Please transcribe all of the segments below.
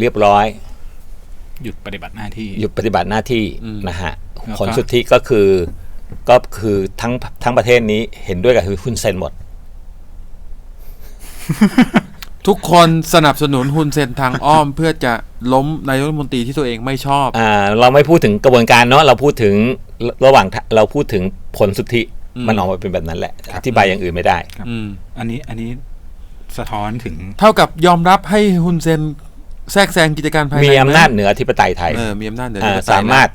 เรียบร้อย หยุดปฏิบัติหน้าที่ หยุดปฏิบัติหน้าที่อืมนะฮะแล้วก็ผลสุทธิก็คือก็คือทั้งทั้งประเทศนี้เห็นด้วยกับคุณเซนหมด ทุกคนสนับสนุนฮุนเซนทางอ้อม เพื่อจะล้มนายกรัฐมนตรีที่ตัวเองไม่ชอบ อ่า เราไม่พูดถึงกระบวนการเนาะเราพูดถึงระระหว่างทะเราพูดถึงผลสุทธิอืมมันออกมาเป็นแบบนั้นแหละอธิบายอย่างอื่นไม่ได้ ครับอืมอันนี้อันนี้สะท้อนถึง เท่ากับยอมรับให้ฮุนเซน แทรกแซงกิจการภายในมีอำนาจไหเหนืออธิปไตยไทยเออมีอำนาจเหนืออ่าธิปไตยนะสามารถ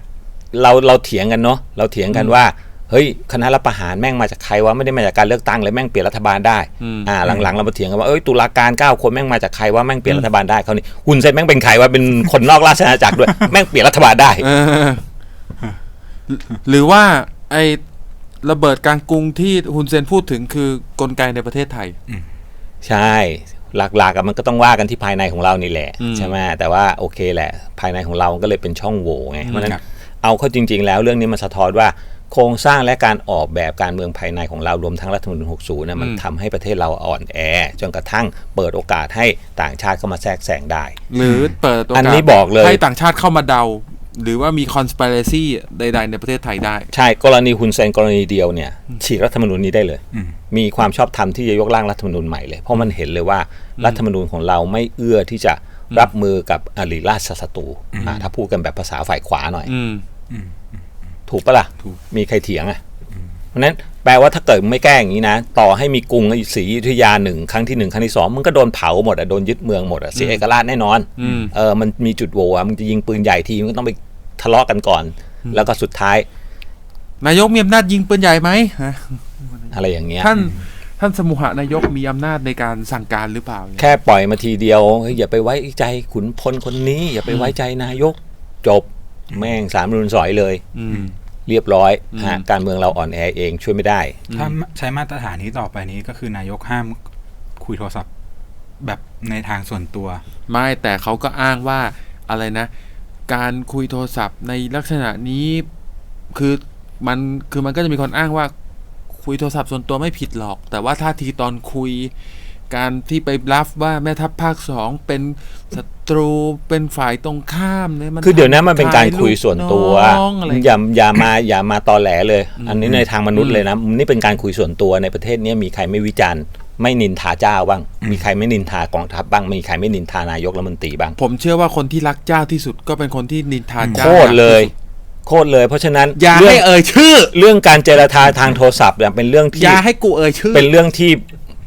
เราเราเถียงกันเนาะเราเถียงกันว่าเฮ้ยคณะรัฐประหารแม่งมาจากใครวะไม่ได้มาจากการเลือกตั้งเลยแม่งเปลี่ยนรัฐบาลได้อืมอ่าหลังๆเรามาเถียงกันว่าเอ้ยตุลาการเก้าคนแม่งมาจากใครวะแม่งเปลี่ยนรัฐบาลได้เขาวนี่หุ่นเซนแม่งเป็นใครวะเป็นคนนอกราชอาณาจักรด้วยแม่งเปลี่ยนรัฐบาลได้เออหรือว่าไอ้ระเบิดกลางกรุงที่ฮุนเซนพูดถึงคือกลไกในประเทศไทยใช่ หลักๆอะมันก็ต้องว่ากันที่ภายในของเรานี่แหละอืมใช่ไหมแต่ว่าโอเคแหละ ภายในของเราก็เลยเป็นช่องโหว่ไงเพราะฉะนั้นครับเอาเข้าจริง ๆ แล้วเรื่องนี้มันสะท้อนว่าโครงสร้างและการออกแบบการเมืองภายในของเรารวมทั้งรัฐธรรมนูญ60นะมันทำให้ประเทศเราอ่อนแอ จนกระทั่งเปิดโอกาสให้ต่างชาติเข้ามาแทรกแซงได้ หรือเปิดโอกาสอันนี้บอกเลยให้ต่างชาติเข้ามาเดา หรือว่ามี conspiracy ใด ๆ ในประเทศไทยได้ ใช่กรณีฮุนเซนกรณีเดียวเนี่ยฉีกรัฐธรรมนูญนี้ได้เลยอืมมีความชอบธรรมที่จะยกร่างรัฐธรรมนูญใหม่เลย เพราะมันเห็นเลยว่ารัฐธรรมนูญของเราไม่เอื้อที่จะรับมือกับอริราชศัตรูอ่าถ้าพูดกันแบบภาษาฝ่ายขวาหน่อยอืมถูกปะล่ะถูกมีใครเถียงอะ เพราะฉะนั้นแปลว่าถ้าเกิดไม่แก้อย่างนี้นะ ต่อให้มีกรุงศรีอยุธยาหนึ่งครั้งที่หนึ่งครั้งที่สองมันก็โดนเผาหมดอะโดนยึดเมืองหมดอะเสียเอกราชแน่นอนอืมเออมันมีจุดโหว่อะมันจะยิงปืนใหญ่ทีมันก็ต้องไปทะเลาะกันก่อน แล้วก็สุดท้าย นายกมีอำนาจยิงปืนใหญ่ไหมฮะอะไรอย่างเงี้ยท่านท่านสมุหนายกมีอำนาจในการสั่งการหรือเปล่า แค่ปล่อยมาทีเดียวเฮ้ยอย่าไปไว้ใจขุนพลคนนี้ อย่าไปไว้ใจนายกจบแม่งสามรุนสอยเลย อืม เรียบร้อยอืมฮะการเมืองเราอ่อนแอเองช่วยไม่ได้ ถ้าใช้มาตรฐานนี้ต่อไปนี้ก็คือนายกห้ามคุยโทรศัพท์แบบในทางส่วนตัว ไม่แต่เขาก็อ้างว่าอะไรนะ การคุยโทรศัพท์ในลักษณะนี้คือมันคือมันก็จะมีคนอ้างว่าคุยโทรศัพท์ส่วนตัวไม่ผิดหรอก แต่ว่าท่าทีตอนคุย การที่ไปรับว่าแม่ทัพภาคสองเป็น ศัตรูเป็นฝ่ายตรงข้ามเนี่ยมันคือเดี๋ยวนั้นมันเป็นการคุยส่วนตัวน้องอะไรอย่าอย่ามาอย่ามาตอแหลเลย อันนี้ในทางมนุษย์เลยนะนี่เป็นการคุยส่วนตัวในประเทศเนี้ยมีใครไม่วิจารณ์ ไม่นินทาเจ้าบ้าง มีใครไม่นินทากองทัพบ้างมีใครไม่นินทานายกรัฐมนตรีบ้างผมเชื่อว่าคนที่รักเจ้าที่สุดก็เป็นคนที่นินทาเจ้าโคตรเลย โคตรเลย เพราะฉะนั้นอย่าเรื่ให้องเอ่ยชื่อ เรื่องการเจรจาทางโทรศัพท์เนี่ยเป็นเรื่องที่ อย่าให้กูเอ่ยชื่อ เป็นเรื่องที่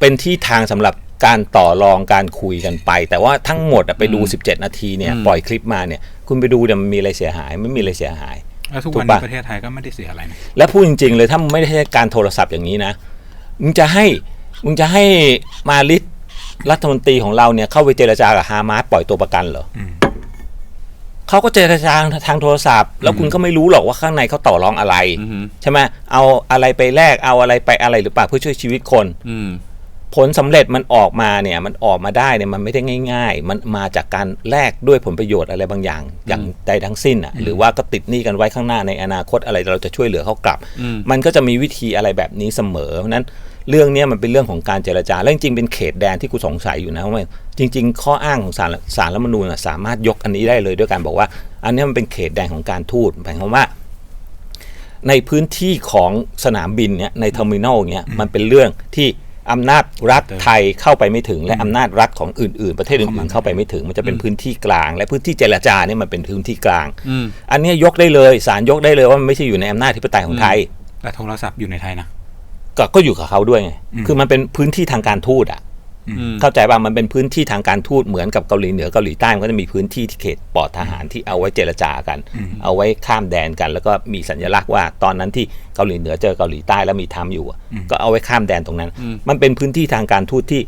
เป็นที่ทางสำหรับ การต่อรองการคุยกันไป แต่ว่าทั้งหมดอะไปดู 17 นาทีเนี่ยอืมปล่อยคลิปมาเนี่ยคุณไปดูเนี่ยมันมีอะไรเสียหายไม่มีอะไรเสียหายแล้วทุกถูกวันนี้ปะประเทศไทยก็ไม่ได้เสียอะไรนะและพูดจริง ๆ เลยถ้ามึงไม่ได้ใช้การโทรศัพท์อย่างนี้นะมึงจะให้มึงจะให้มาลิดรัฐมนตรีของเราเนี่ยเข้าไปเจรจากับฮามาสปล่อยตัวประกันเหรออมเขาก็เจรจาทางโทรศัพท์ แล้วคุณก็ไม่รู้หรอกว่าข้างในเขาต่อรองอะไรอือหือใช่ไหมเอาอะไรไปแลกเอาอะไรไปอะไรหรือเปล่าเพื่อช่วยชีวิตคน อืม ผลสำเร็จมันออกมาเนี่ยมันออกมาได้เนี่ยมันไม่ได้ง่าย ๆ มันมาจากการแลกด้วยผลประโยชน์อะไรบางอย่างอย่างใดทั้งสิ้นอะหรือว่าก็ติดหนี้กันไว้ข้างหน้าในอนาคตอะไรเราจะช่วยเหลือเขากลับอืมมันก็จะมีวิธีอะไรแบบนี้เสมอเพราะฉะนั้นเรื่องเนี้ยมันเป็นเรื่องของการเจรจาและจริงๆเป็นเขตแดนที่กูสงสัยอยู่นะว่าจริง ๆ ข้ออ้างของสารสารรัฐธรรมนูญอะสามารถยกอันนี้ได้เลยด้วยการบอกว่า อันเนี้ยมันเป็นเขตแดนของการทูตหมายความว่า ในพื้นที่ของสนามบินเนี่ยในเทอร์มินอลเนี่ยมันเป็นเรื่องที่ อำนาจรัฐไทยเข้าไปไม่ถึง และอำนาจรัฐของอื่น ๆ ประเทศอื่นๆเข้าไปไม่ถึง มันจะเป็นพื้นที่กลาง และพื้นที่เจรจาเนี่ยมันเป็นพื้นที่กลางอืมอันเนี้ยยกได้เลยศาลยกได้เลยว่ามันไม่ใช่อยู่ในอำนาจธิปไตยของไทยแต่โทรศัพท์อยู่ในไทยนะก็ก็อยู่กับเขาด้วยไงอืมคือมันเป็นพื้นที่ทางการทูตอะอืม เข้าใจป่ะมันเป็นพื้นที่ทางการทูตเหมือนกับเกาหลีเหนือเกาหลีใต้มันก็จะมีพื้นที่ที่เขตปลอดทหารที่เอาไว้เจรจากัน เอาไว้ข้ามแดนกัน แล้วก็มีสัญลักษณ์ว่าตอนนั้นที่เกาหลีเหนือเจอเกาหลีใต้แล้วมีทำอยู่อะก็เอาไว้ข้ามแดนตรงนั้นอืมมันเป็นพื้นที่ทางการทูตที่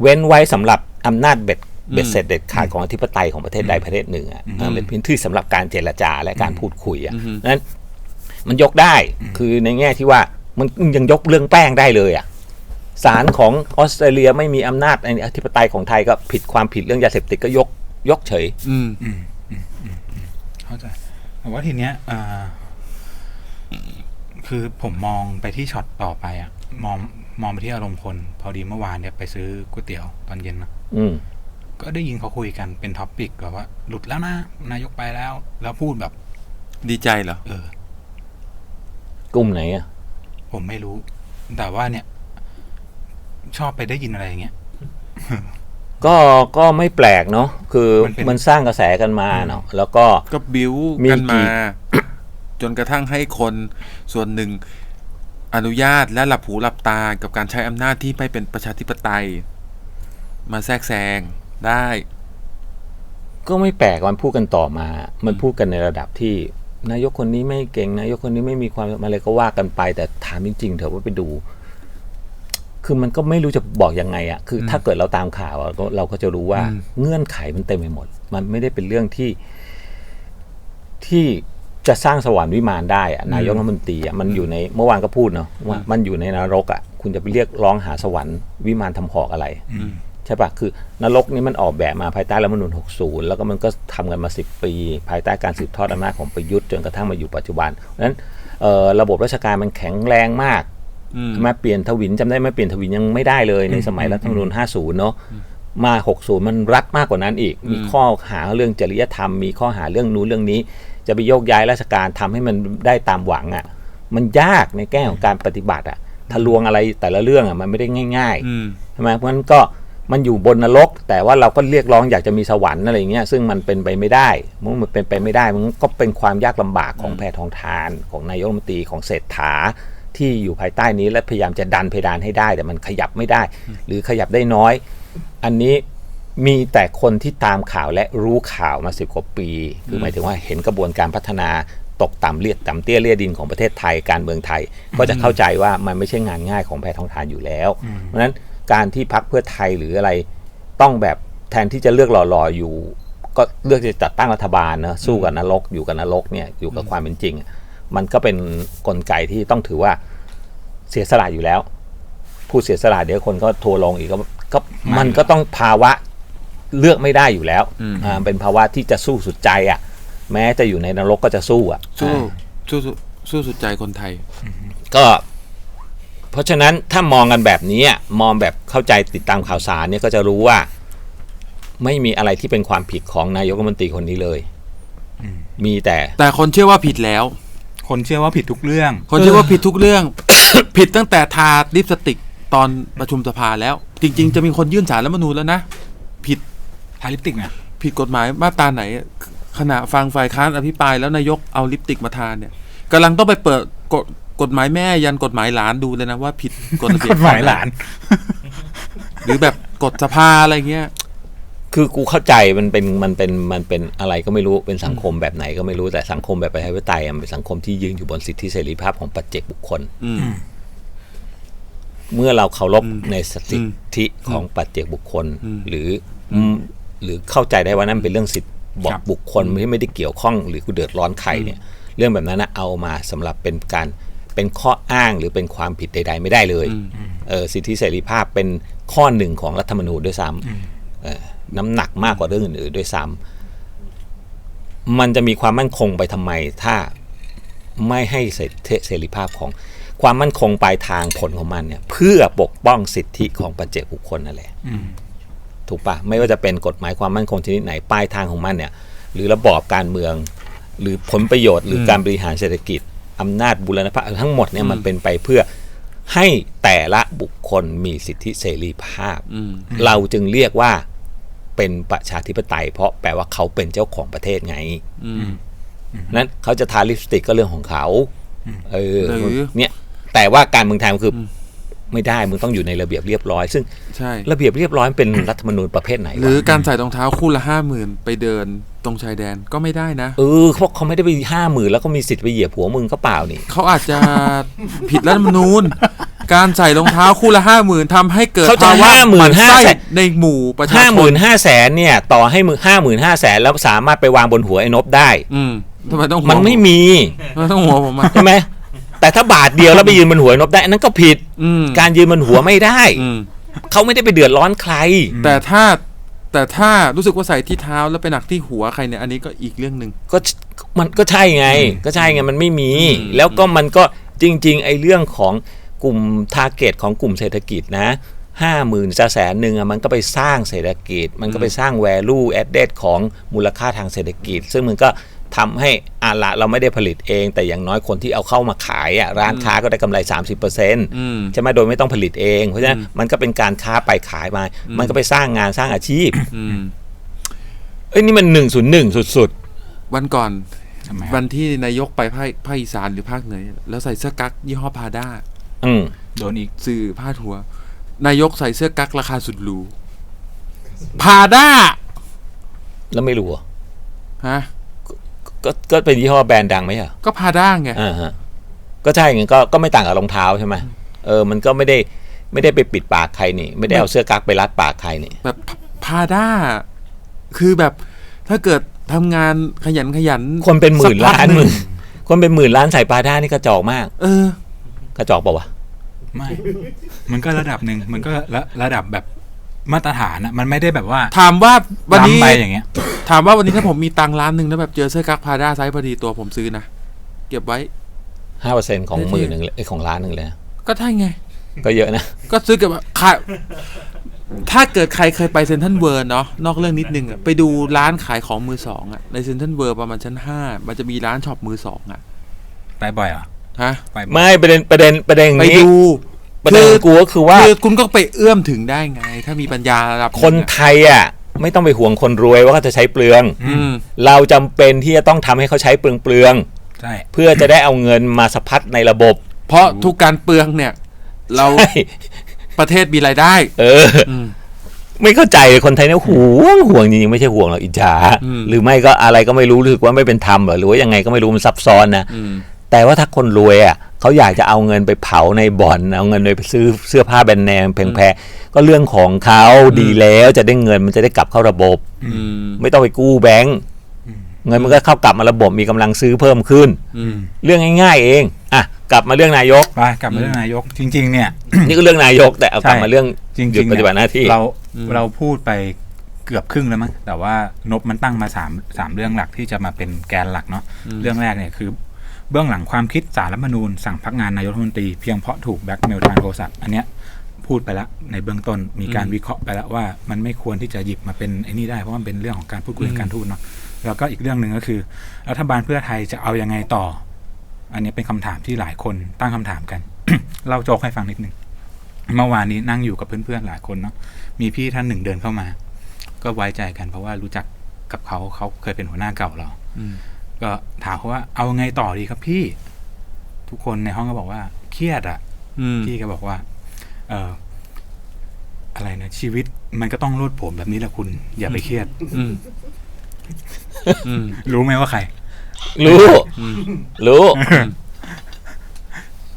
เว้นไว้สำหรับอำนาจเบ็ดเบ็ดเสร็จเด็ดขาดของอธิปไตยของประเทศใดประเทศหนึ่งอะเออเป็นพื้นที่สำหรับการเจรจาและการพูดคุยอะนั้นมันยกได้คือในแง่ที่ว่ามันยังยกเรื่องแป้งได้เลยอะ ศาลของออสเตรเลียไม่มีอำนาจในอธิปไตยของไทยก็ผิดความผิดเรื่องยาเสพติดก็ยกยกเฉยอืมเข้าใจแต่ว่าทีเนี้ยอ่าคือผมมองไปที่ช็อตต่อไปอะมองมองไปที่อารมณ์คน พอดีเมื่อวานเนี่ยไปซื้อก๋วยเตี๋ยวตอนเย็นนะอืม ก็ได้ยินเขาคุยกันเป็นท็อปปิกแบบว่า หลุดแล้วนะนายกไปแล้ว แล้วพูดแบบ ดีใจเหรอ เออ กลุ่มไหนอะ ผมไม่รู้ แต่ว่าเนี่ย ชอบไปได้ยินอะไรอย่างเงี้ย ก็ก็ไม่แปลกเนาะคือมันเป็นมันสร้างกระแสกันมาเนาะแล้วก็ ก็บิวมีกันกี่ มา จนกระทั่งให้คนส่วนหนึ่งอนุญาตและหลับหูหลับตากับการใช้อำนาจที่ไม่เป็นประชาธิปไตย มาแทรกแซงได้ ก็ไม่แปลกมันพูดกันต่อมา มันพูดกันในระดับที่ นายกคนนี้ไม่เก่งนายกคนนี้ไม่มีความอะไรก็ว่ากันไป แต่ถามจริงๆเถอะว่าไปดู คือมันก็ไม่รู้จะบอกยังไงอะคืออถ้าเกิดเราตามข่าวอะก็เราก็จะรู้ว่าอืมเงื่อนไขมันเต็มไปหมด มันไม่ได้เป็นเรื่องที่ที่จะสร้างสวรรค์วิมานได้อะนายกรัฐมนตรีอะมันอยู่ในเมื่อวานก็พูดเนาะว่ามันอยู่ในนรกอะคุณจะไปเรียกร้องหาสวรรค์วิมานทำหอกอะไรอืมใช่ปะคือนรกนี่มันออกแบบมาภายใต้รัฐธรรมนูญ60 แล้วก็มันก็ทำกันมา 10 ปี ภายใต้การสืบทอดอำนาจของประยุทธ์จนกระทั่งมาอยู่ปัจจุบันเพราะฉะนั้นเอ่อระบบราชการมันแข็งแรงมากอื มมาเปลี่ยนทวินจำได้ไหมเปลี่ยนทวินยังไม่ได้เลยในสมัยรัฐธรรมนูญ50 เนาะมา 60 มันรัดมากกว่านั้นอีก มีข้อหาเรื่องจริยธรรม มีข้อหาเรื่องนู้นเรื่องนี้ จะไปโยกย้ายราชการทำให้มันได้ตามหวังอะ่ะ มันยากในแง่ของการปฏิบัติอะ่ะทะลวงอะไรแต่ละเรื่องอะ่ะมันไม่ได้ง่ายๆอืมใช่ไหมเพราะฉะนั้นก็มันอยู่บนนรก แต่ว่าเราก็เรียกร้องอยากจะมีสวรรค์อะไรอย่างเงี้ยซึ่งมันเป็นไปไม่ได้เมื่อมันเป็นไปไม่ได้มันก็เป็นความยากลำบากของแพทองทาน ของนายกรัฐมนตรีของเศรษฐา ที่อยู่ภายใต้นี้และพยายามจะดันเพดานให้ได้ แต่มันขยับไม่ได้ หรือขยับได้น้อย อันนี้มีแต่คนที่ตามข่าวและรู้ข่าวมาสิบกว่าปี คือหมายถึงว่าเห็นกระบวนการพัฒนาตกต่ำเลียดต่ำเตี้ยเลียดินของประเทศไทยการเมืองไทย ก็จะเข้าใจว่ามันไม่ใช่งานง่ายของแพทองทานอยู่แล้ว เพราะฉะนั้นการที่พักเพื่อไทยหรืออะไรต้องแบบแทนที่จะเลือกหล่อๆอยู่ ก็เลือกจะจัดตั้งรัฐบาลนะสู้กับนรกอยู่กับนรกเนี่ยอยู่กับความเป็นจริงอะ มันก็เป็นกลไกที่ต้องถือว่าเสียสละอยู่แล้ว ผู้เสียสละเดี๋ยวคนก็ทัวร์ลงอีกก็ก็มันก็ต้องภาวะเลือกไม่ได้อยู่แล้วอืมอ่าเป็นภาวะที่จะสู้สุดใจอะ แม้จะอยู่ในนรกก็จะสู้อะสู้อ่าสู้สู้สู้สุดใจคนไทย ก็ เพราะฉะนั้นถ้ามองกันแบบนี้อะมองแบบเข้าใจติดตามข่าวสารเนี่ยก็จะรู้ว่า ไม่มีอะไรที่เป็นความผิดของนายกรัฐมนตรีคนนี้เลยอืมมีแต่ แต่คนเชื่อว่าผิดแล้ว คนเชื่อว่าผิดทุกเรื่อง คนเชื่อว่าผิดทุกเรื่อง ผิดตั้งแต่ทาลิปสติกตอนประชุมสภาแล้ว จริง ๆ จะมีคนยื่นสารรัฐธรรมนูญแล้วนะ ผิดทาลิปติกเนี่ยผิดกฎหมายมาตราไหน ขณะฟังฝ่ายค้านอภิปรายแล้วนายกเอาลิปสติกมาทาเนี่ยกำลังต้องไปเปิดกฎกฎหมายแม่ยันกฎหมายหลานดูเลยนะว่าผิดกฎระเบียกบฎหมายหลาน หรือแบบกฎสภาอะไรเงี้ย คือกูเข้าใจมันเป็นมันเป็นมันเป็นอะไรก็ไม่รู้เป็นสังคมแบบไหนก็ไม่รู้แต่สังคมแบบประชาธิปไตยอะมันเป็นสังคมที่ยืนอยู่บนสิทธิเสรีภาพของปัจเจกบุคคลอืมเมื่อเราเคารพอืมในสิทธิของปัจเจกบุคคลอืมหรืออหรือเข้าใจได้ว่านั่นเป็นเรื่องสิทธิบครับบุคคลที่ไม่ได้เกี่ยวข้อง หรือกูเดือดร้อนใครเนี่ย เรื่องแบบนั้นนะเอามาสำหรับเป็นการเป็นข้ออ้างหรือเป็นความผิดใด ๆ ไม่ได้เลยอืมเออสิทธิเสรีภาพเป็นข้อหนึ่งของรัฐธรรมนูญด้วยซ้ำเออ น้ำหนักมากกว่าเรื่องอื่นๆด้วยซ้ำมันจะมีความมั่นคงไปทำไม ถ้าไม่ให้เสรีเสรีภาพของความมั่นคงปลายทางผลของมันเนี่ย เพื่อปกป้องสิทธิของปัจเจกบุคคลนั่นแหละอืมถูกปะไม่ว่าจะเป็นกฎหมายความมั่นคงชนิดไหนปลายทางของมันเนี่ย หรือระบอบการเมือง หรือผลประโยชน์ หรือการบริหารเศรษฐกิจอำนาจบุรณภาพทั้งหมดเนี่ยมันเป็นไปเพื่อให้แต่ละบุคคลมีสิทธิเสรีภาพอืมเราจึงเรียกว่า เป็นประชาธิปไตย เพราะแปลว่าเขาเป็นเจ้าของประเทศไงอืมนั้นเขาจะทาลิปสติกก็เรื่องของเขาเออหรือเนี่ย แต่ว่าการเมืองไทยมันคืออมไม่ได้มึงต้องอยู่ในระเบียบเรียบร้อย ซึ่งใช่ระเบียบเรียบร้อยเป็นรัฐธรรมนูญประเภทไหนหรือวะการใส่รองเท้าคู่ละห้าหมื่นไปเดินตรงชายแดนก็ไม่ได้นะเออเขาบอกเขาไม่ได้ไปห้าหมื่นแล้วก็มีสิทธิ์ไปเหยียบหัวมึงก็เปล่านี่เขาอาจจะผิดรัฐธรรมนูญ การใส่รองเท้าคู่ละห้าหมื่นทำให้เกิดเขาจะภาวะห้าหมื่นนห้าไส้แสน ในหมู่ประชาห้าชหมื่นนห้าแสนเนี่ยต่อให้มึงห้าหมื่นห้าแสนแล้วสามารถไปวางบนหัวไอ้นบได้ อืมทำไมต้องหัวมันไม่มีทำไมต้องหัวผมอะใช่ไหมแต่ถ้าบาทเดียวแล้วไปยืนบนหัวไอ้นบได้อันนั้นก็ผิด อืมการยืนบนหัวไม่ได้ อืม เขาไม่ได้ไปเดือดร้อนใคร แต่ถ้าแต่ถ้ารู้สึกว่าใส่ที่เท้าแล้วไปหนักที่หัวใครเนี่ยอันนี้ก็อีกเรื่องหนึ่ง ก็มันก็ใช่ไง ก็ใช่ไงมันไม่มี อืม แล้วก็มันก็จริง ๆ ไอ้เรื่องของ กลุ่มทาร์เก็ตของกลุ่มเศรษฐกิจนะห้าหมื่นจะแสนหนึ่งอะมันก็ไปสร้างเศรษฐกิจ มันก็ไปสร้าง value added ของมูลค่าทางเศรษฐกิจ ซึ่งมันก็ทำให้อาละเราไม่ได้ผลิตเอง แต่อย่างน้อยคนที่เอาเข้ามาขายอะร้านค้าก็ได้กำไร 30%อืมใช่ไหมโดยไม่ต้องผลิตเอง เพราะฉะนั้นมันก็เป็นการค้าไปขายมา มันก็ไปสร้างงานสร้างอาชีพอืมเอ้ยนี่มันหนึ่งศูนย์หนึ่งสุดวันก่อนทำไมวันที่นายกไปภาคภาคอีสานหรือภาคเหนือแล้วใส่เสื้อกั๊กยี่ห้อพาด้าๆ อืมโดนอีกสื่อพาดหัว นายกใส่เสื้อกั๊กราคาสุดหรูพาด้าแล้วไม่รู้เหรอฮะก็ก็เป็นยี่ห้อแบรนด์ดังไหมอะก็พาด้าไงอ่าฮะก็ใช่ไงก็ก็ไม่ต่างกับรองเท้าใช่ไหมเออ มันก็ไม่ได้ไม่ได้ไปปิดปากใครนี่ ไม่ได้เอาเสื้อกั๊กไปรัดปากใครนี่ แบบพาด้า คือแบบถ้าเกิดทำงานขยันขยันคนเป็นหมื่นสักพัล้ากนหหนึ่มื่งนคนเป็นหมื่นล้านใส่ปลาด้านี่กระจอกมาก เออ กระจอกเปล่าวะไม่ มันก็ระดับหนึ่ง มันก็ระระดับแบบมาตรฐานอะมันไม่ได้แบบว่าถามว่าวันนี้ล้ำไปอย่างเงี้ย ถามว่าวันนี้ถ้าผมมีตังค์ล้านหนึ่งแล้วแบบเจอเสื้อกั๊กพาด้าไซส์พอดีตัวผมซื้อนะเก็บไว้ ห้าเปอร์เซ็นของเท่ๆหมื่นหนึ่งเลยเอ้ยของล้านหนึ่งเลยนะก็ใช่ไง ก็เยอะนะ ก็ซื้อเกับขายถ้าเกิดใครเคยไปเซนทรัลเวิร์เนาะนอกเรื่องนิดนึงอะไปดูร้านขายของมือสองอะในเซนทรัลเวิร์ประมาณชั้นห้ามันจะมีร้านช็อปมือสองอะไปบ่อยเหรอ ฮะไปบ่อยไม่ประเด็นประเด็นประเด็นอย่างไปนี้ดูประเด็นของกูก็คือว่า คือคุณก็ไปเอื้อมถึงได้ไง ถ้ามีปัญญาระดับหงคนอะไทยอะ ไม่ต้องไปห่วงคนรวยว่าเขาจะใช้เปลือง อืมเราจำเป็นที่จะต้องทำให้เขาใช้เปลืองเปลืองใช่ ๆเพื่อจะได้เอาเงินมาสะพัดในระบบ เพราะทุกการเปลืองเนี่ย เราใช่ประเทศมีรายได้ เอออืมไม่เข้าใจคนไทยเนี่ยห่วงห่วงจริงๆไม่ใช่ห่วงหรอกอิจฉาอืม หรือไม่ก็อะไรก็ไม่รู้รู้สึกว่าไม่เป็นธรรมเหรอหรือว่ายังไงก็ไม่รู้มันซับซ้อนนะอืม แต่ว่าถ้าคนรวยอะเขาอยากจะเอาเงินไปเผาในบ่อน เอาเงินไปซื้อเสื้อผ้าแบรนด์เนมแพงๆก็เรื่องของเขาดีแล้วจะได้เงินมันจะได้กลับเข้าระบบอืมไม่ต้องไปกู้แบงก์เงินมันก็เข้ากลับมาระบบมีกำลังซื้อเพิ่มขึ้นอืมเรื่องง่าย ๆ เองอะกลับมาเรื่องนายกไปกลับมาเรื่องนายก จริง ๆ เนี่ย นี่ก็เรื่องนายกแต่เอากลับใช่มาเรื่องจริงๆหยุดปฏิบัติหน้าที่เราเราพูดไปเกือบครึ่งแล้วมั้งแต่ว่านบมันตั้งมาสามสามเรื่องหลักที่จะมาเป็นแกนหลักเนาะเรื่องแรกเนี่ยคือ เบื้องหลังความคิดสารรัฐมนูญสั่งพักงานนายกรัฐมนตรีเพียงเพราะถูกแบ็กเมลทางโทรศัพท์อันเนี้ยพูดไปแล้วในเบื้องต้นมีการวิเคราะห์ไปแล้วว่ามันไม่ควรที่จะหยิบมาเป็นไอ้นี่ได้เพราะมันเป็นเรื่องของการพูดคุยการทูตเนาะแล้วก็อีกเรื่องหนึ่งก็คือ รัฐบาลเพื่อไทยจะเอายังไงต่อ อันนี้เป็นคำถามที่หลายคนตั้งคำถามกันเล่าโจกให้ฟังนิดนึงเมื่อวานนี้นั่งอยู่กับเพื่อนๆหลายคนเนาะมีพี่ท่านหนึ่งเดินเข้ามา ก็ไว้ใจกันเพราะว่ารู้จักกับเขาเขาเคยเป็นหัวหน้าเก่าเรา ก็ถามเขาว่าเอาไงต่อดีครับพี่ ทุกคนในห้องก็บอกว่า เครียดอะอืมพี่ก็บอกว่า เอออะไรนะชีวิตมันก็ต้องโลดโผนแบบนี้แหละคุณ อย่าไปเครียดอืมอืมรู้ไหมว่าใคร รู้อืมรู้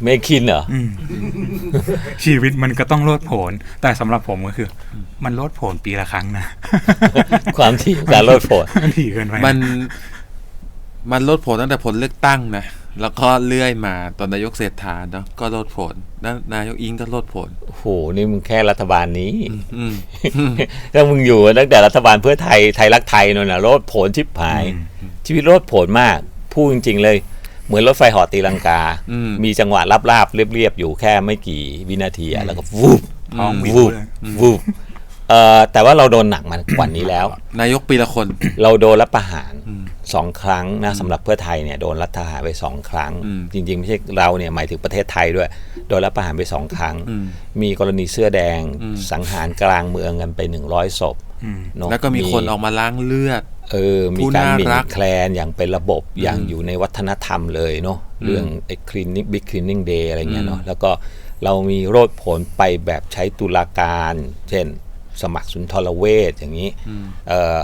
เมคินเหรออืมชีวิตมันก็ต้องโลดโผน แต่สำหรับผมก็คือ มันโลดโผนปีละครั้งนะ ความที่การลดผลมันถี่เกินไปมัน มันลดผลตั้งแต่ผลเลือกตั้งนะ แล้วก็เลื่อยมาตอนนายกเศรษฐาเนาะก็ลดผลแล้วนายกอิงก็ลดผล โอ้โห นี่มึงแค่รัฐบาลนี้อืมถ้ามึงอยู่ตั้งแต่รัฐบาลเพื่อไทยไทยรักไทยนั่นน่ะโลดผลชิบหายอืมชีวิตโลดผลมากพูดจริง ๆ เลย เหมือนรถไฟเหอตีลังกาอืมมีจังหวะราบๆเรียบๆอยู่แค่ไม่กี่วินาทีอะแล้วก็วูบท้องวิววูบเลยวูบ เอ่อแต่ว่าเราโดนหนักมากว่านี้แล้ว นายกปีละคน เราโดนรัฐประหารอืมสองครั้งนะสำหรับเพื่อไทยเนี่ยโดนรัฐประหารไปสองครั้ง อืมจริง ๆ ไม่ใช่เราเนี่ยหมายถึงประเทศไทยด้วย โดนรัฐประหารไปสองครั้ง อืมมีกรณีเสื้อแดงอืม สังหารกลางเมืองกันไปหนึ่งร้อยศพอืมเนอะแล้วก็มีคนออกมาล้างเลือด เออมีผู้การน่าหมิ่นรัก แคลนอย่างเป็นระบบอย่างอยู่ในวัฒนธรรมเลยเนาะเรื่องไอ้คลินิกบิ๊กคลินิ่งเดย์อะไรเงี้ยเนาะแล้วก็เรามีโรดผลไปแบบใช้ตุลาการ เช่น สมัครสุนทรเวชอย่างนี้เอ่อ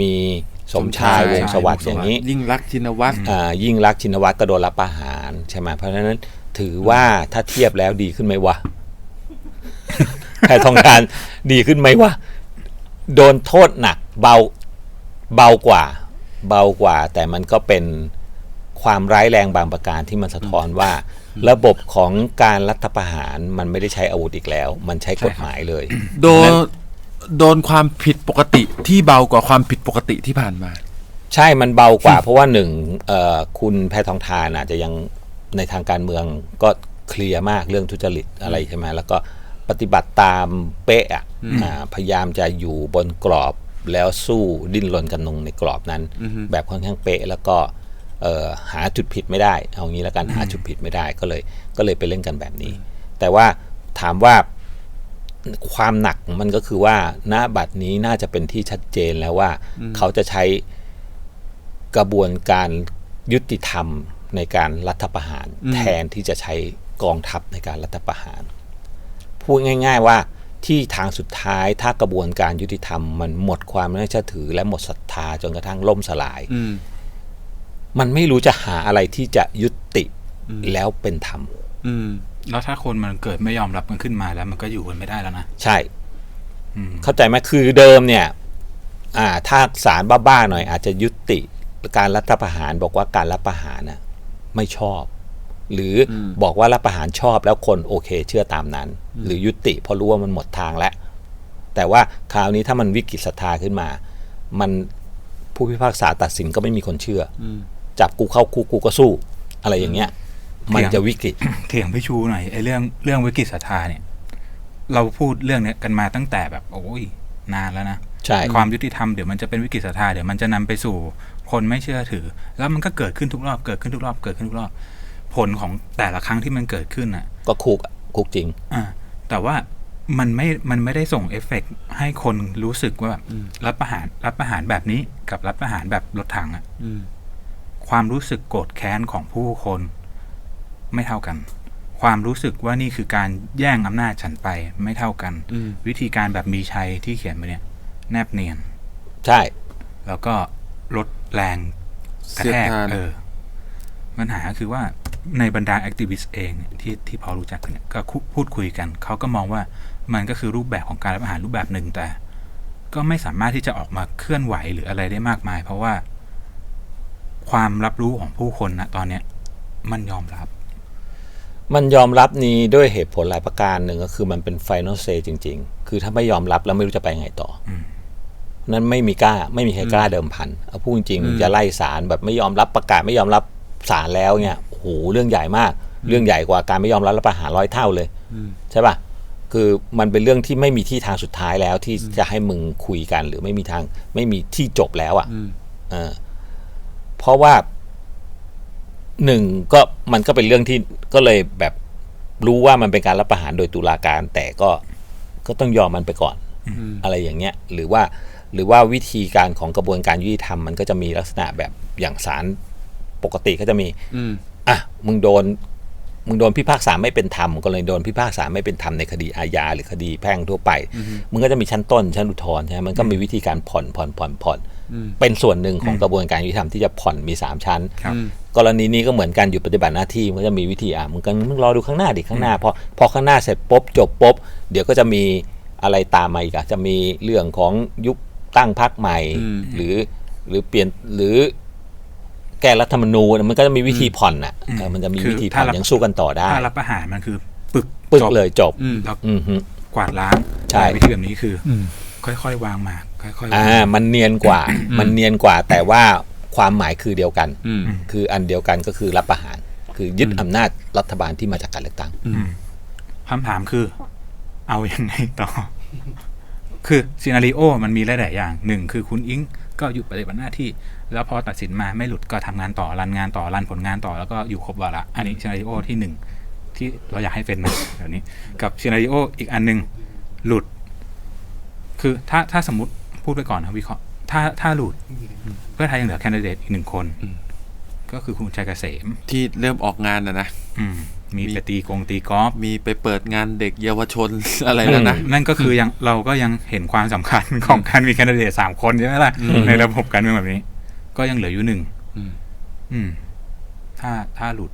มีสมชายวงศ์สวัสดิ์อย่างนี้ ยิ่งรักษณ์ชินวัตรอ่ายิ่งรักษณ์ชินวัตรก็โดนรับประหารใช่ไหมเพราะฉะนั้นถือว่าถ้าเทียบแล้วดีขึ้นไหมวะแพทองทานดีขึ้นไหมวะโดนโทษหนักเบาเบากว่า เบากว่า แต่มันก็เป็นความร้ายแรงบางประการที่มันสะท้อนว่า ระบบของการรัฐประหารมันไม่ได้ใช้อาวุธอีกแล้ว มันใช้กฎหมายเลย โดน โดนความผิดปกติที่เบากว่าความผิดปกติที่ผ่านมา ใช่มันเบากว่า เพราะว่าหนึ่งเอ่อคุณแพทองทานอาจจะยังในทางการเมืองก็เคลียร์มากเรื่องทุจริตอะไรใช่ไหมแล้วก็ปฏิบัติตามเป๊ะอะอืมอ่าพยายามจะอยู่บนกรอบแล้วสู้ดิ้นรนกันลงในกรอบนั้นอือฮึแบบค่อนข้างเป๊ะแล้วก็เอ่อหาจุดผิดไม่ได้ เอางี้แล้วกันหาจุดผิดไม่ได้ก็เลย ก็เลยไปเล่นกันแบบนี้ แต่ว่าถามว่า ความหนักมันก็คือว่าณบัดนี้น่าจะเป็นที่ชัดเจนแล้วว่า เขาจะใช้กระบวนการยุติธรรมในการรัฐประหารอืมแทนที่จะใช้กองทัพในการรัฐประหาร พูดง่าย ๆ ว่าที่ทางสุดท้ายถ้ากระบวนการยุติธรรมมันหมดความน่าเชื่อถือ และหมดศรัทธาจนกระทั่งล่มสลายอืมมันไม่รู้จะหาอะไรที่จะยุติอืมแล้วเป็นธรรมอืม แล้วถ้าคนมันเกิดไม่ยอมรับมันขึ้นมาแล้ว มันก็อยู่กันไม่ได้แล้วนะใช่อืมเข้าใจไหมคือเดิมเนี่ย อ่า ถ้าสารบ้าๆหน่อย อาจจะยุติการรัฐประหารบอกว่าการรัฐประหารน่ะ ไม่ชอบ หรืออมบอกว่ารัฐประหารชอบแล้วคนโอเคเชื่อตามนั้น หรือยุติเพราะรู้ว่ามันหมดทางแล้วแต่ว่าคราวนี้ถ้ามันวิกฤตศรัทธาขึ้นมา มันผู้พิพากษาตัดสินก็ไม่มีคนเชื่ออืมจับกูเข้าคุกกูก็สู้ อะไรอย่างเงี้ย มันจะวิกฤตเถียงพี่ชูหน่อยไอ้เรื่องเรื่องวิกฤตศรัทธาเนี่ย เราพูดเรื่องเนี้ยกันมาตั้งแต่แบบ โอ้ยนานแล้วนะใช่ความยุติธรรมเดี๋ยวมันจะเป็นวิกฤตศรัทธาเดี๋ยวมันจะนำไปสู่คนไม่เชื่อถือ แล้วมันก็เกิดขึ้นทุกรอบเกิดขึ้นทุกรอบเกิดขึ้นทุกรอบ ผลของแต่ละครั้งที่มันเกิดขึ้นอะ ก็คุกคุกจริงอ่าแต่ว่ามันไม่ มันไม่ได้ส่งเอฟเฟกต์ให้คนรู้สึกว่าแบบอืมรัฐประหารรัฐประหารแบบนี้กับรัฐประหารแบบรถถังอะอืมความรู้สึกโกรธแค้นของผู้คน ไม่เท่ากัน ความรู้สึกว่านี่คือการแย่งอำนาจฉันไปไม่เท่ากันอืมวิธีการแบบมีชัยที่เขียนมาเนี่ย แนบเนียน ใช่ แล้วก็ลดแรงกระเสียดแทกทานเออปัญหาคือว่าในบรรดาแอคทิวิสต์เองเนี่ยที่ที่พอรู้จักกันเนี่ยก็คุพูดคุยกัน เขาก็มองว่ามันก็คือรูปแบบของการรับอาหารรูปแบบหนึ่งแต่ ก็ไม่สามารถที่จะออกมาเคลื่อนไหวหรืออะไรได้มากมาย เพราะว่า ความรับรู้ของผู้คนนะตอนเนี้ย มันยอมรับ มันยอมรับนี้ด้วยเหตุผลหลายประการหนึ่งก็คือมันเป็น final say จริง ๆ คือถ้าไม่ยอมรับแล้วไม่รู้จะไปไงต่ออมนั้นไม่มีกล้า ไม่มีใครกล้าเดิมพันเอาพูดจริงอืมๆจะไล่ศาลแบบไม่ยอมรับประกาศไม่ยอมรับศาลแล้วเนี่ยโอ้โหเรื่องใหญ่มาก เรื่องใหญ่กว่าการไม่ยอมรับรัฐประหารร้อยเท่าเลยอืมใช่ป่ะคือมันเป็นเรื่องที่ไม่มีที่ทางสุดท้ายแล้วที่จะให้มึงคุยกัน หรือไม่มีทาง ไม่มีที่จบแล้วอะอืมเออเพราะว่า หนึ่งก็มันก็เป็นเรื่องที่ก็เลยแบบรู้ว่ามันเป็นการรับประหารโดยตุลาการ แต่ก็ก็ต้องยอมมันไปก่อนอืมอะไรอย่างเงี้ย หรือว่าหรือว่าวิธีการของกระบวนการยุติธรรมมันก็จะมีลักษณะแบบอย่างศาลปกติก็จะมีอืมอะมึงโดนมึงโดนพิพากษาไม่เป็นธรรมก็เลยโดนพิพากษาไม่เป็นธรรมในคดีอาญาหรือคดีแพ่งทั่วไป มึงก็จะมีชั้นต้นชั้นอุทธรณ์ใช่ไหมมันก็มีวิธีการผ่อนผ่อนผ่อนผ่อนอืม เป็นส่วนหนึ่งของกระบวนการยุติธรรมที่จะผ่อนมีสามชั้นครับอืมกรณีนี้ก็เหมือนกันอยู่ปฏิบัติหน้าที่มันก็จะมีวิธีอะมึงก็มึงรอดูข้างหน้าดิข้างหน้าพอพอข้างหน้าเสร็จปุ๊บจบปุ๊บเดี๋ยวก็จะมีอะไรตามมาอีกอะจะมีเรื่องของยุบตั้งพรรคใหม่อืมหรือหรือเปลี่ยนหรือแก้รัฐธรรมนูญมันก็จะมีวิธีผ่อนอะเออมันจะมีคือวิธีถ้าผ่อนรับยังสู้กันต่อได้ถ้ารับประหารมันคือปึกปึ๊กจบเลยจบอืมแล้วอือฮึกวาดล้างใช่แต่วิธีแบบนี้คืออค่อยๆวางหมาก ค่อยๆวางอ่าหมากมันเนียนกว่า มันเนียนกว่า แต่ว่าความหมายคือเดียวกันอืมคืออันเดียวกันก็คือรับประหาร คือยึดอำนาจรัฐบาลที่มาจากการเลือกตั้งอืมคำถามคือ เอายังไงต่อ คือซีนารีโอมันมีหลายๆอย่างหนึ่งคือคุณอิงก็หยุดปฏิบัติหน้าที่ แล้วพอตัดสินมาไม่หลุดก็ทำงานต่อรันงานต่อรันผลงานต่อแล้วก็อยู่ครบวาระอันนี้ซีนารีโอที่หนึ่งที่เราอยากให้เป็นนะเดี๋ยวนี้ กับซีนารีโออีกอันหนึ่งหลุด คือถ้าถ้าสมมติ พูดไปก่อนนะวิเคราะห์ถ้าถ้าหลุดเพื่อไทยยังเหลือแคนดิเดตอีกหนึ่งคนอืมก็คือคุณชัยเกษมที่เริ่มออกงานนะนะอืมมีมีไปตีกงตีกอล์ฟมีไปเปิดงานเด็กเยาวชนอะไรแล้วนะนั่นก็คือยังเราก็ยังเห็นความสำคัญของการมีแคนดิเดตสามคนใช่ไหมล่ะอืมในระบบการเมืองแบบนี้ ก็ยังเหลืออยู่หนึ่งอืมอืมถ้าถ้าหลุด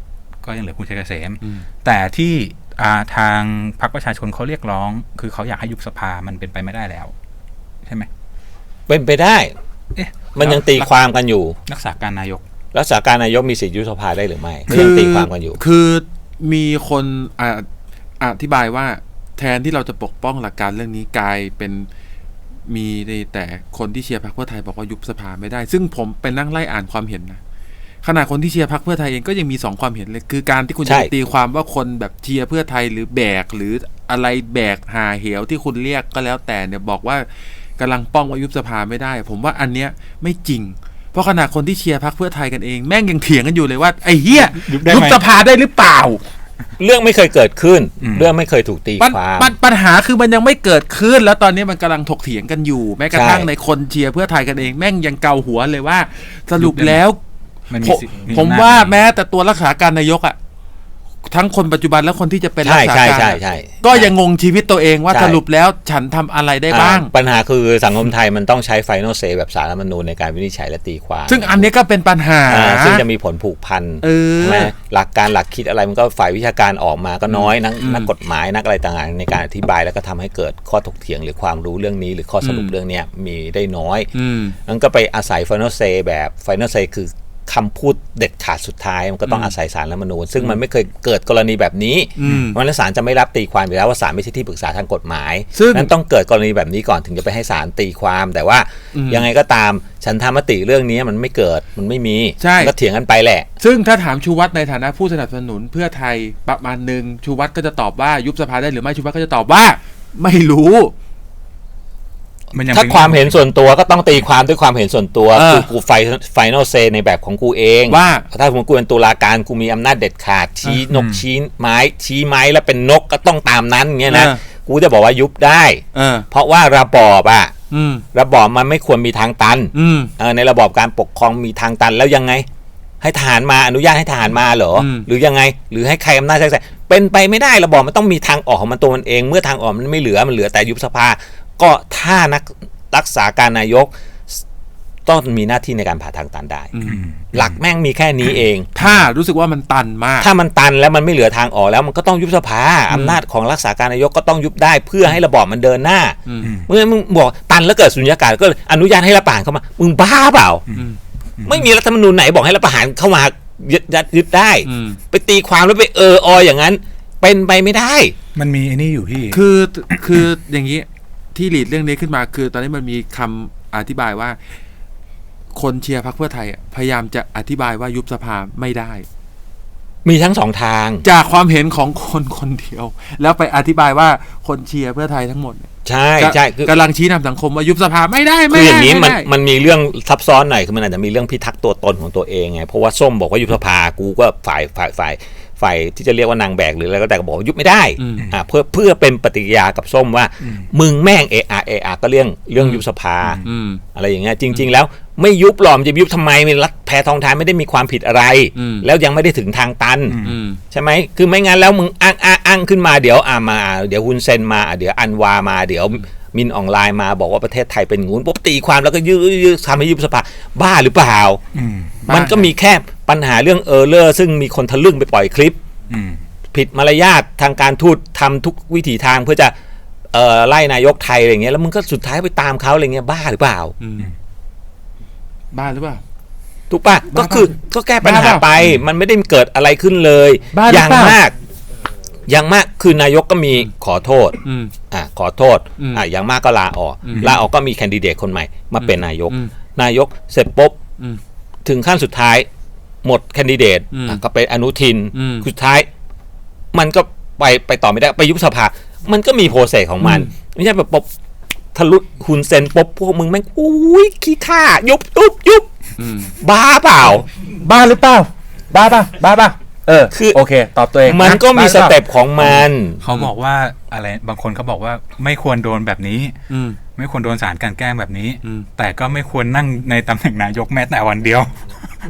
ก็ยังเหลือคุณชัยเกษมอืมแต่ที่อ่าทางพรรคประชาชนเขาเรียกร้อง คือเขาอยากให้ยุบสภามันเป็นไปไม่ได้แล้ว ใช่ไหม เป็นไปได้ เอ๊ะมันยังตีความกันอยู่ รักษาการนายก รักษาการนายกมีสิทธิยุบสภาได้หรือไม่ก็ยังตีความกันอยู่ คือมีคนอ่าอธิบายว่าแทนที่เราจะปกป้องหลักการเรื่องนี้กลายเป็นมีแต่คนที่เชียร์พรรคเพื่อไทยบอกว่ายุบสภาไม่ได้ ซึ่งผมเป็นนั่งไล่อ่านความเห็นนะขนาดคนที่เชียร์พรรคเพื่อไทยเองก็ยังมีสองความเห็นเลย คือการที่คุณใช่จะตีความว่าคนแบบเชียร์เพื่อไทยหรือแบกหรืออะไรแบกหาเหวที่คุณเรียกก็แล้วแต่เนี่ยบอกว่า กำลังป้องว่ายุบสภาไม่ได้ ผมว่าอันเนี้ยไม่จริง เพราะขนาดคนที่เชียร์พรรคเพื่อไทยกันเองแม่งยังเถียงกันอยู่เลยว่าไอ้เหี้ยยุบได้ไหมยุบสภาได้หรือเปล่า เรื่องไม่เคยเกิดขึ้นอืมเรื่องไม่เคยถูกตีปัญความปัญปัญหาคือมันยังไม่เกิดขึ้น แล้วตอนนี้มันกำลังถกเถียงกันอยู่ แม้กระทั่งใช่ในคนเชียร์เพื่อไทยกันเองแม่งยังเกาหัวเลยว่า สรุปแล้วมันผมีมสิผมอำนจว่าไหแม้แต่ตัวรักษาการนายกอะ ทั้งคนปัจจุบันและคนที่จะเป็นรัใช่กษาใช่การใช่อะใช่ก็ยังงงชีวิตตัวเองว่าใช่สรุปแล้วฉันทำอะไรได้บ้างอ่ปัญหาคือสังคมไทยมันต้องใช้ไฟนอลเซแบบสารรัฐธรรมนูญในการวินิจฉัยและตีความ ซึ่งอันนี้ก็เป็นปัญหาอ่าซึ่งจะมีผลผูกพันเออใช่ไหมหลักการหลักคิดอะไรมันก็ฝ่ายวิชาการออกมาก็น้อยนักอืมนักกฎหมายนักอะไรต่างๆ ในการอธิบายแล้วก็ทำให้เกิดข้อถกเถียงหรือความรู้เรื่องนี้ หรือข้อสรุปอืมเรื่องเนี้ยมีได้น้อยอืมนั่นก็ไปอาศัย final say แบบ final say คือ คำพูดเด็ดขาดสุดท้ายมันก็ต้องอืมอาศัยสารรัฐธรรมนูญซึ่งมันไม่เคยเกิดกรณีแบบนี้อืมเพราะฉะนั้นศาลจะไม่รับตีความอยู่แล้วว่าศาลไม่ใช่ที่ปรึกษาทางกฎหมายซึ่งนั้นต้องเกิดกรณีแบบนี้ก่อนถึงจะไปให้ศาลตีความ แต่ว่าอืมยังไงก็ตามฉันทามติเรื่องนี้มันไม่เกิดมันไม่มีใช่ก็เถียงกันไปแหละ ซึ่งถ้าถามชูวัตรในฐานะผู้สนับสนุนเพื่อไทยประมาณหนึ่งชูวัตรก็จะตอบว่ายุบสภาได้หรือไม่ชูวัตรก็จะตอบว่า ไม่รู้ มันยังถ้าป็ความเห็นส่วนตัวก็ต้องตีความด้วยความเห็นส่วนตัวเออคือกูไฟไฟนอลเซในแบบของกูเองว่าถ้าผมกูเป็นตุลาการกูมีอำนาจเด็ดขาดชี้นกชี้ไม้ ชี้ไม้แล้วเป็นนกก็ต้องตามนั้นเงี้ยนะเออ กูจะบอกว่ายุบได้ เออ เพราะว่าระบอบอะอืม ระบอบมันไม่ควรมีทางตันอืม เออในระบอบการปกครองมีทางตันแล้วยังไง ให้ทหารมาอนุญาตให้ทหารมาเหรออม หรือยังไง หรือให้ใครอำนาจใช้เป็นไปไม่ได้ระบอบมันต้องมีทางออกของมันตัวมันเอง เมื่อทางออกมันไม่เหลือมันเหลือแต่ยุบสภา ก็ถ้านักรักษาการนายก ต้องมีหน้าที่ในการผ่าทางตันได้อืมอืมหลักแม่งมีแค่นี้เอง ถ้ารู้สึกว่ามันตันมาก ถ้ามันตันแล้วมันไม่เหลือทางออกแล้วมันก็ต้องยุบสภาอำนาจของรักษาการนายกก็ต้องยุบได้ เพื่อให้ระบอบมันเดินหน้าอืมเมื่อมึงบอกตันแล้วเกิดสุญญากาศก็เลยอนุญาตให้รัฐประหารเข้ามา มึงบ้าเปล่าอืมไม่มีรัฐธรรมนูญไหนบอกให้รัฐประหารเข้ามายึดยัดยึดได้อืมไปตีความแล้วไปเอออออย่างนั้น เป็นไปไม่ได้ มันมีไอ้นี่อยู่พี่ คือคืออย่างนี้ ที่หลีดเรื่องนี้ขึ้นมาคือ ตอนนี้มันมีคำอธิบายว่า คนเชียร์พรรคเพื่อไทยอะพยายามจะอธิบายว่ายุบสภาไม่ได้ มีทั้งสองทาง จากความเห็นของคนคนเดียว แล้วไปอธิบายว่าคนเชียร์เพื่อไทยทั้งหมดเนี่ยใช่ใช่คือกำลังชี้นำสังคมว่ายุบสภาไม่ได้คืไม่ออได้ย่างนี้มันไได้มันมีเรื่องซับซ้อนหน่อยคือมันอาจจะมีเรื่องพิทักษ์ตัวตนของตัวเองไงเพราะว่าส้มบอกว่ายุบสภากูก็ฝ่ายฝ่ายฝ่าย ฝ่ายที่จะเรียกว่านางแบกหรืออะไรก็แต่ก็บอกว่ายุบไม่ได้อืมอ่าเพื่อเพื่อเป็นปฏิกิริยากับส้มว่า มึงแม่งเออาเออาก็เรื่องเรื่องยุบสภาอืมอะไรอย่างเงี้ยจริง ๆ แล้วไม่ยุบหรอกมันจะยุบทำไมมันรัฐแพทองทานไม่ได้มีความผิดอะไรอืมแล้วยังไม่ได้ถึงทางตันอืมอืมใช่ไหมคือไม่งั้นแล้วมึงอ้างอ้างอ้างขึ้นมาเดี๋ยวอ่ามา เดี๋ยวฮุนเซนมาเดี๋ยวอันวามาเดี๋ยว มินออนไลน์มาบอกว่าประเทศไทยเป็นงูนปุ๊บตีความแล้วก็ยื้อยื้อทำให้ยุบสภาบ้าหรือเปล่าอืมบ้ามัมันก็มีแค่ปัญหาเรื่องเออร์เลอร์ซึ่งมีคนทะลึ่งไปปล่อยคลิปอืมผิดมารยาททางการทูตทำทุกวิถีทางเพื่อจะเอ่อไล่นายกไทยอะไรเงี้ยแล้วมึงก็สุดท้ายไปตามเขาอะไรเงี้ยบ้าหรือเปล่าอืมบ้าหรือเปล่าถูกปะบ้าก็คือก็แก้ปัญหาบ้าเปล่าไป มันไม่ได้เกิดอะไรขึ้นเลยบ้าหรืออย่างเปล่ามมาก อย่างมากคือนายกก็มีขอโทษอืม อะขอโทษอืมอะอย่างมากก็ลาออกอืม ลาออกก็มีแคนดิเดตคนใหม่มาเป็นนายก อืม นายกเสร็จปุ๊บอืมถึงขั้นสุดท้าย หมดแคนดิเดตอืมอะก็เป็นอนุทินอืมสุดท้าย มันก็ไปไปต่อไม่ได้ไปยุบสภา มันก็มีโปรเซสของมันไม่ใช่แบบปุ๊บทะลุคุณเซนปุ๊บพวกมึงแม่งอุ้ยขี้ข้ายุบยุบยุบอืม บ้าเปล่า บ้าหรือเปล่า บ้าป่ะบ้าป่ะ เออคือโอเค ตอบตัวเองมันก็มีบ้าหสรือปล่าเต็ปของมัน เขาบอกว่าอะไรบางคนเขาบอกว่าไม่ควรโดนแบบนี้ อืมไม่ควรโดนสารกลันแกล้งแบบนี้อืมแต่ก็ไม่ควรนั่งในตำแหน่งนายกแม้แต่วันเดียว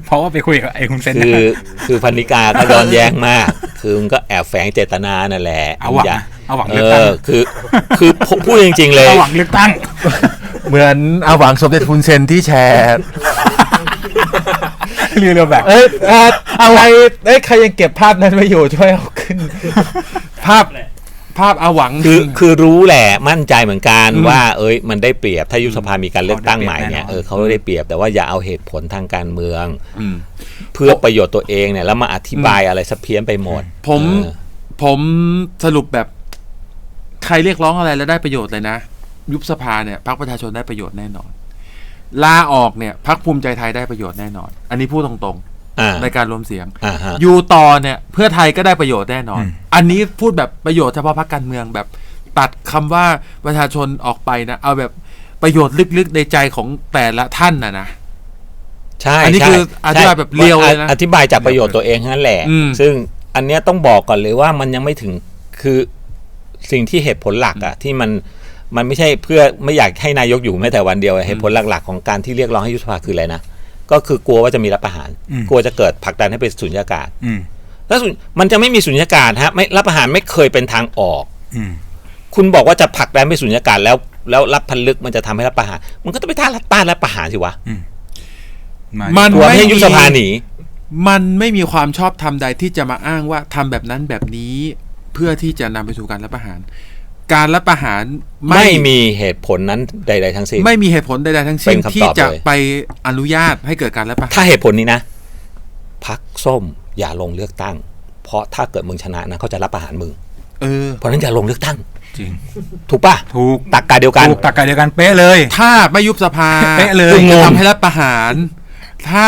เพราะว่าไปคุยกับไอ้คุณเซนคือคือพันนิกาก็ย้อนแย้งมาก คือมันก็แอบแฝงเจตนานั่นแหละเอาหวังย่นะเอาหวังเอเลือกตั้งอคือ คือพูพูดจริง ๆ เลยเอาหวังเลือกตั้ง เหมือนอาหวังสมเด็จคุณเซนที่แชร์ เรียกแบบเอ้ยเอ่ออาไว้เอ้ยใครยังเก็บภาพนั้นไว้อยู่ช่วยเอาขึ้น ภาพภาพอาหวัง คือคือรู้แหละมั่นใจเหมือนกันว่า เอ้ยมันได้เปรียบถ้ายุบสภามีการเลือกตั้งใหม่เนี่ยเออเขาได้เปรียบแต่ว่าอย่าเอาเหตุผลทางการเมืองอเพื่อประโยชน์ตัวเองเนี่ยแล้วมาอธิบายอะไรสะเพี้ยนไปหมด ผมผมสรุปแบบ ใครเรียกร้องอะไรแล้วได้ประโยชน์เลยนะ ยุบสภาเนี่ยพรรคประชาชนได้ประโยชน์แน่นอน ลาออกเนี่ยพรรคภูมิใจไทยได้ประโยชน์แน่นอน อันนี้พูดตรงอ่าในการรวมเสียงอ่าฮะอยู่ต่อเนี่ย เพื่อไทยก็ได้ประโยชน์แน่นอนอืมอันนี้พูดแบบประโยชน์เฉพาะพรรคการเมืองแบบตัดคำว่าประชาชนออกไปนะ เอาแบบประโยชน์ลึกๆในใจของแต่ละท่านนะนะใช่อันนี้ใช่คืออธิบายใช่แบบเรียวเลยนะออธิบายจากประโยชน์ตัวเองนั่นแหละอืมซึ่งอันเนี้ยต้องบอกก่อนเลยว่ามันยังไม่ถึงคือสิ่งที่เหตุผลหลักอะที่มัน มันไม่ใช่เพื่อไม่อยากให้นายกอยู่แม้แต่วันเดียวเหตุผลหลักๆของการที่เรียกร้องให้ยุบสภาคืออะไรนะก็คือกลัวว่าจะมีรัฐประหารอืมกลัวจะเกิดผลักดันให้เป็นสุญญากาศอืมแล้วสุญมันจะไม่มีสุญญากาศฮะไม่รัฐประหารไม่เคยเป็นทางออกอืมคุณบอกว่าจะผลักดันไปสุญญากาศแล้ว แล้วรับพันลึกมันจะทำให้รัฐประหาร มันก็ต้องไปต้านรัฐต้านรัฐประหารสิวะมามันกลัวไม่ให้ไม่มียุบสภาหนีมันไม่มีความชอบธรรมใดที่จะมาอ้างว่าทำแบบนั้นแบบนี้ เพื่อที่จะนำไปสู่การรัฐประหาร การรัฐประหารไม่มีเหตุผลนั้นใด ๆ ทั้งสิ้นไม่มีเหตุผลใดๆทั้งสิ้นเป็นคำตอบที่จะเลยไปอนุญาตให้เกิดการรัฐประหารถ้าเหตุผลนี้นะพักส้มอย่าลงเลือกตั้ง เพราะถ้าเกิดมึงชนะนะเขาจะรับประหารมึงเออเพราะฉะนั้นอย่าลงเลือกตั้งจริง ถูกป่ะถูกตักกาเดียวกันถูกตักกะเดียวกันเป๊ะเลย ถ้าไม่ยุบสภาเป๊ะเลยจะงงทำให้รัฐประหาร ถ้า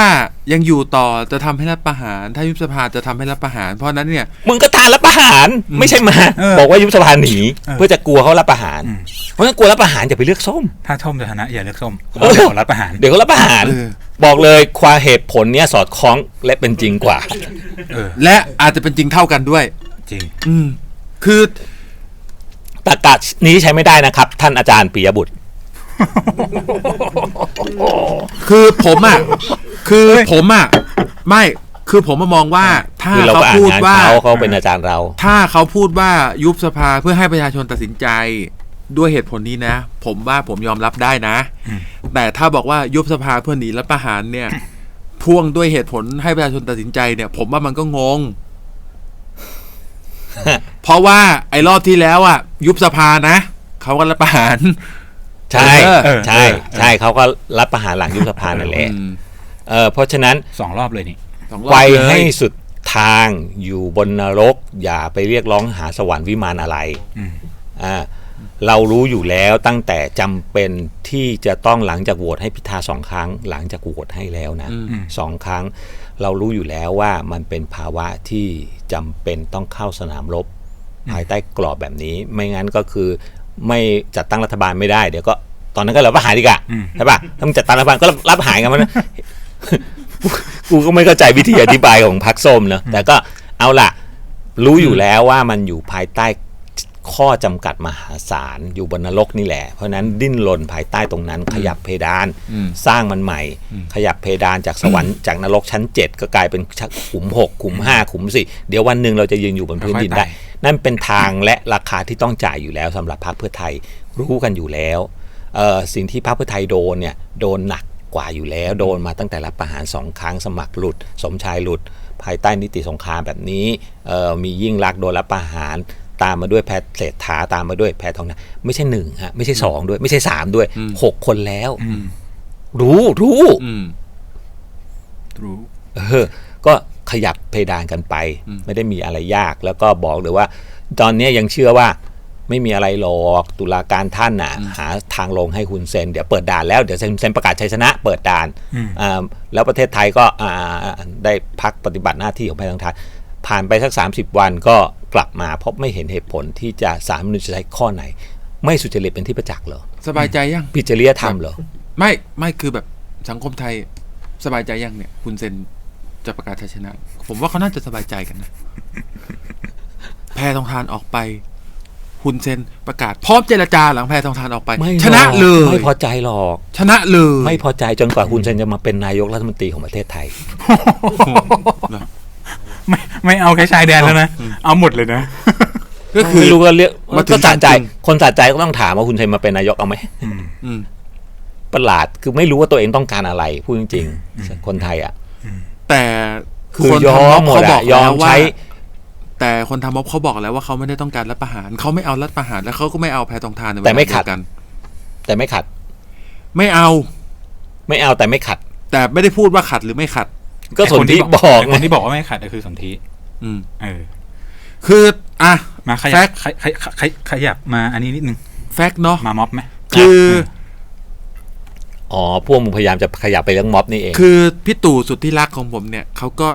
ยังอยู่ต่อจะทำให้รัฐประหาร ถ้ายุบสภาจะทำให้รัฐประหาร เพราะฉะนั้นเนี่ยมึงก็ทานรับประหารไม่ใช่มาเออบอกว่ายุบสภาหนีเออเพื่อจะกลัวเขารับประหารอืมเพราะฉะนั้นกลัวรับประหารอย่าไปเลือกส้ม ถ้าส้มจะชนะอย่าเลือกส้มเออเดี๋ยวรัฐประหารเดี๋ยวเขารับประหารเออบอกเลยความเหตุผลเนี้ยสอดคล้องและเป็นจริงกว่าเออและอาจจะเป็นจริงเท่ากันด้วย จริง อืมคือตากานี้ใช้ไม่ได้นะครับ ท่านอาจารย์ปิยบุตร คือผมอะ คือผมอะ ไม่คือผมมามองว่าถ้าคือเราเขาก็อ่านพูดงานว่าเขาเขาเป็นอาจารย์เรา ถ้าเขาพูดว่ายุบสภาเพื่อให้ประชาชนตัดสินใจด้วยเหตุผลนี้นะ ผมว่าผมยอมรับได้นะอืมแต่ถ้าบอกว่ายุบสภาเพื่อหนีรัฐประหารเนี่ย พ่วงด้วยเหตุผลให้ประชาชนตัดสินใจเนี่ย ผมว่ามันก็งง เพราะว่าไอ้รอบที่แล้วอะ ยุบสภานะเขาก็รัฐประหาร ใช่เออใช่ใช่เขาก็รับประหารหลังยุบสภานั่นแหละอืมเออเพราะฉะนั้นสองรอบเลยนี่สองรอบไปเลยให้สุดทางอยู่บนนรก อย่าไปเรียกร้องหาสวรรค์วิมานอะไรอืมอ่าเรารู้อยู่แล้วตั้งแต่จำเป็นที่จะต้องหลังจากโหวตให้พิธาสองครั้ง หลังจากโหวตให้แล้วนะอืมอืมสองครั้ง เรารู้อยู่แล้วว่ามันเป็นภาวะที่จำเป็นต้องเข้าสนามรบ ภายใต้กรอบแบบนี้ ไม่งั้นก็คือ ไม่จัดตั้งรัฐบาลไม่ได้เดี๋ยวก็ตอนนั้นก็รับประหารอีกอะอืมใช่ปะถ้ามึงจัดตั้งรัฐบาลก็รับประหารกันมันกูก็ไม่เข้าใจวิธีอธิบายของพรรคส้มเนอะแต่ก็เอาล่ะ รู้อยู่แล้วว่ามันอยู่ภายใต้ข้อจำกัดมหาศาลอยู่บนนรกนี่แหละ เพราะฉะนั้นดิ้นรนภายใต้ตรงนั้น ขยับเพดานอืมสร้างมันใหม่ ขยับเพดานจากสวรรค์จากนรกชั้น 7 ก็กลายเป็นชั้นขุม 6 ขุม 5 ขุม 4 เดี๋ยววันหนึ่งเราจะยืนอยู่บนพื้นดินได้ค่อยๆไต่ นั่นเป็นทางและราคาที่ต้องจ่ายอยู่แล้วสำหรับพรรคเพื่อไทยรู้กันอยู่แล้วเอ่อสิ่งที่พรรคเพื่อไทยโดนเนี่ยโดนหนักกว่าอยู่แล้วโดนมาตั้งแต่รับประหารสองครั้งสมัครหลุด สมชายหลุด ภายใต้นิติสงครามแบบนี้เอ่อมียิ่งรักษณ์โดนรับประหารตามมาด้วยแพทย์เศรษฐาตามมาด้วยแพทองนะไม่ใช่หนึ่งฮะไม่ใช่สองด้วย ไม่ใช่สามด้วยอืมหกคนแล้วอืมรู้รู้อืมรู้ เออ ก็ ขยับเพดานกันไปอืมไม่ได้มีอะไรยากแล้วก็บอกเลยว่า ตอนนี้ยังเชื่อว่าไม่มีอะไรหรอกตุลาการท่านน่ะ หาทางลงให้คุณเซน เดี๋ยวเปิดด่านแล้วเดี๋ยวเซ็นเซ็นประกาศชัยชนะ เปิดด่านอืมอ่าแล้วประเทศไทยก็อ่าได้พักปฏิบัติหน้าที่ของภายทางทานผ่านไปสัก 30 วันก็กลับมาเพราะไม่เห็นเหตุผลที่จะสามนุษย์จะใช้ข้อไหน ไม่สุจริตเป็นที่ประจักษ์เหรอสบายใจยังผิดจริยธรรมเหรอไม่ไม่คือแบบสังคมไทยสบายใจยังเนี่ย คุณเซน จะประกาศชัยชนะ ผมว่าเขาน่าจะสบายใจกันนะ แพรทองทานออกไปคุณเซนประกาศ พร้อมเจรจาหลังแพรทองทานออกไป ไม่ชนะหรอกเลย ไม่พอใจหรอก ชนะเลยไม่พอใจจนกว่าคุณเซนจะมาเป็นนายกรัฐมนตรีของประเทศไทย ไม่ไม่เอาแค่ชายแดนแล้วนะ เอาหมดเลยนะ ก็คือ ไม่รู้ก็เรียกมาถึงก็สะใจจริงคนสะใจก็ต้องถามว่าคุณเซนมาเป็นนายกเอาไหมอืมอืม ประหลาดคือไม่รู้ว่าตัวเองต้องการอะไรพูดจริงๆคนไทยอะ แต่คือคนยอทำม็มอบหมเขาดบออะกยอแล้มวว่าใช้ แต่คนทำม็อบเขาบอกแล้วว่าเขาไม่ได้ต้องการรัฐประหารเขาไม่เอารัฐประหารแล้วเขาก็ไม่เอาแพรทองทานในเวลาแต่ไม่ขัดเยวกัน แต่ไม่ขัด ไม่เอา ไม่เอาแต่ไม่ขัด แต่ไม่ได้พูดว่าขัดหรือไม่ขัด ก็สนที่บอกไคนที่บอกว่าไม่ขัดก็คือสนธิอืม เออ คืออะมาขแฟยับกต์ขยขยขยขยับมาอันนี้นิดนึงแฟกต์เนาะมาม็อบไหมคือ อ๋อพวกมึงพยายามจะขยับไปเรื่องม็อบนี่เอง คือพี่ตู่สุดที่รักของผมเนี่ยเขาก็